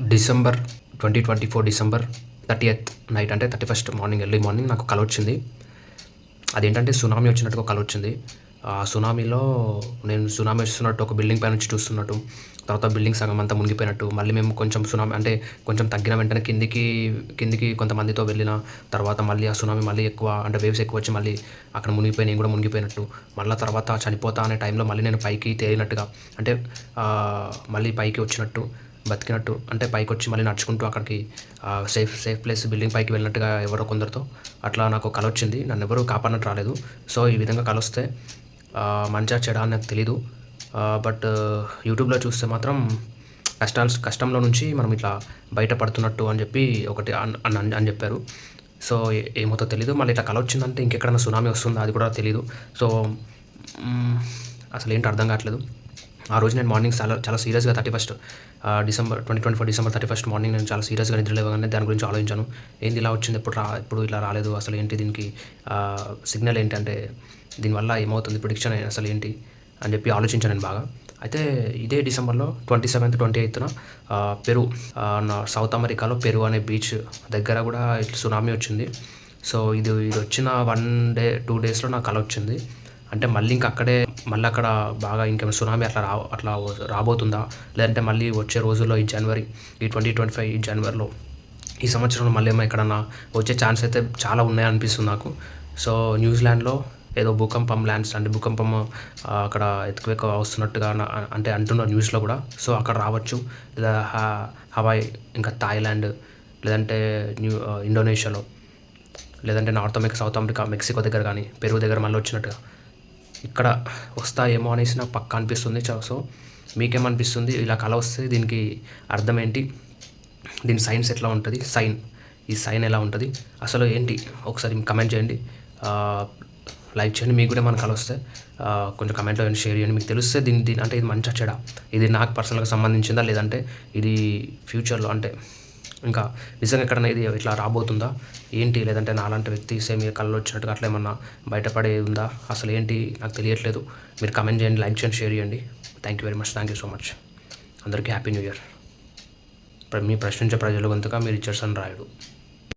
December twenty twenty four December thirty eighth night అంటే thirty first morning early morning నాకు కల వచ్చింది. అదేంటంటే సునామీ వచ్చినట్టుగా కల వచ్చింది. ఆ సునామీలో నేను సునామీ వస్తున్నట్టు ఒక బిల్డింగ్ పై నుంచి చూస్తున్నట్టు. తర్వాత బిల్డింగ్ సగం అంతా మునిగిపోయినట్టు మళ్ళీ మేము కొంచెం సునామీ అంటే కొంచెం తగ్గిన వెంటనే కిందికి కిందికి కొంతమందితో వెళ్ళిన తర్వాత మళ్ళీ ఆ సునామీ మళ్ళీ ఎక్కువ అంటే వేవ్స్ ఎక్కువ వచ్చి మళ్ళీ అక్కడ మునిగిపోయి నేను కూడా మునిగిపోయినట్టు. మళ్ళీ తర్వాత చనిపోతా అనే టైంలో మళ్ళీ నేను పైకి తేలినట్టుగా అంటే మళ్ళీ పైకి వచ్చినట్టు బతికినట్టు అంటే పైకి వచ్చి మళ్ళీ నడుచుకుంటూ అక్కడికి సేఫ్ సేఫ్ ప్లేస్ బిల్డింగ్ పైకి వెళ్ళినట్టుగా ఎవరో కొందరితో అట్లా నాకు కలొచ్చింది. నన్ను ఎవరు కాపాడినట్టు రాలేదు. సో ఈ విధంగా కలొస్తే మంచిగా చెడా అని నాకు తెలీదు. బట్ యూట్యూబ్లో చూస్తే మాత్రం కష్టాలు కష్టంలో నుంచి మనం ఇట్లా బయటపడుతున్నట్టు అని చెప్పి ఒకటి అన్- అన్- అని చెప్పారు. సో ఏమవుతో తెలీదు. మళ్ళీ ఇట్లా కల వచ్చిందంటే ఇంకెక్కడైనా సునామీ వస్తుందా? అది కూడా తెలీదు. సో అసలు ఏంటి అర్థం కావట్లేదు. ఆ రోజు నేను మార్నింగ్ చాలా చాలా సీరియస్గా thirty first December twenty twenty four December thirty first morning నేను చాలా సీరియస్గా నిద్రలేవగానే దాని గురించి ఆలోచించాను. ఏంది ఇలా వచ్చింది? ఎప్పుడు రా ఎప్పుడు ఇలా రాలేదు? అసలు ఏంటి దీనికి సిగ్నల్ ఏంటి అంటే దీనివల్ల ఏమవుతుంది? ప్రిడిక్షన్ అసలు ఏంటి? అని చెప్పి ఆలోచించాను నేను బాగా. అయితే ఇదే డిసెంబర్లో ట్వంటీ సెవెంత్ ట్వంటీ ఎయిత్న పెరు నా సౌత్ అమెరికాలో పెరు అనే బీచ్ దగ్గర కూడా ఇట్లా సునామీ వచ్చింది. సో ఇది ఇది వచ్చిన వన్ డే టూ డేస్లో నాకు కల వచ్చింది. అంటే మళ్ళీ ఇంకా అక్కడే మళ్ళీ అక్కడ బాగా ఇంకేమైనా సునామీ అట్లా రా అట్లా రాబోతుందా? లేదంటే మళ్ళీ వచ్చే రోజుల్లో ఈ జనవరి ఈ ట్వంటీ ట్వంటీ ఫైవ్ ఈ జనవరిలో ఈ సంవత్సరంలో మళ్ళీ ఏమో ఎక్కడన్నా వచ్చే ఛాన్స్ అయితే చాలా ఉన్నాయి అనిపిస్తుంది నాకు. సో న్యూజిలాండ్లో ఏదో భూకంపం ల్యాండ్స్ అంటే భూకంపం అక్కడ ఎక్కువ ఎక్కువ వస్తున్నట్టుగా అంటే అంటున్నారు న్యూస్లో కూడా. సో అక్కడ రావచ్చు. లేదా హవాయ్ ఇంకా థాయిలాండ్ లేదంటే న్యూ ఇండోనేషియాలో లేదంటే North America South America Mexico దగ్గర కానీ పెరుగు దగ్గర మళ్ళీ వచ్చినట్టుగా. ఇక్కడ వస్తాయేమో అనేసి నాకు పక్క అనిపిస్తుంది. సో మీకేమనిపిస్తుంది? ఇలా కల వస్తే దీనికి అర్థం ఏంటి? దీని సైన్స్ ఎట్లా ఉంటుంది? సైన్. ఈ సైన్ ఎలా ఉంటుంది? అసలు ఏంటి? ఒకసారి కమెంట్ చేయండి. లైక్ చేయండి మీకు కూడా మన వస్తే కొంచెం కమెంట్లో షేర్ చేయండి. మీకు తెలిస్తే దీని దీని అంటే ఇది మంచి చెడ. ఇది నాకు పర్సనల్గా సంబంధించిందా లేదంటే ఇది ఫ్యూచర్లో అంటే ఇంకా నిజంగా ఎక్కడైనా ఇది ఇట్లా రాబోతుందా? ఏంటి? లేదంటే నాలాంటి వ్యక్తి సేమ్ కళ్ళు వచ్చినట్టుగా అట్లా ఏమన్నా బయటపడే ఉందా? అసలు ఏంటి? నాకు తెలియట్లేదు. మీరు కమెంట్ చేయండి లైక్ చేయండి షేర్ చేయండి. Thank you very much thank you so much అందరికీ హ్యాపీ న్యూ ఇయర్ మీ ప్రశ్నించే ప్రజలు గొంతుగా మీరు ఇచ్చేసాను రాయుడు.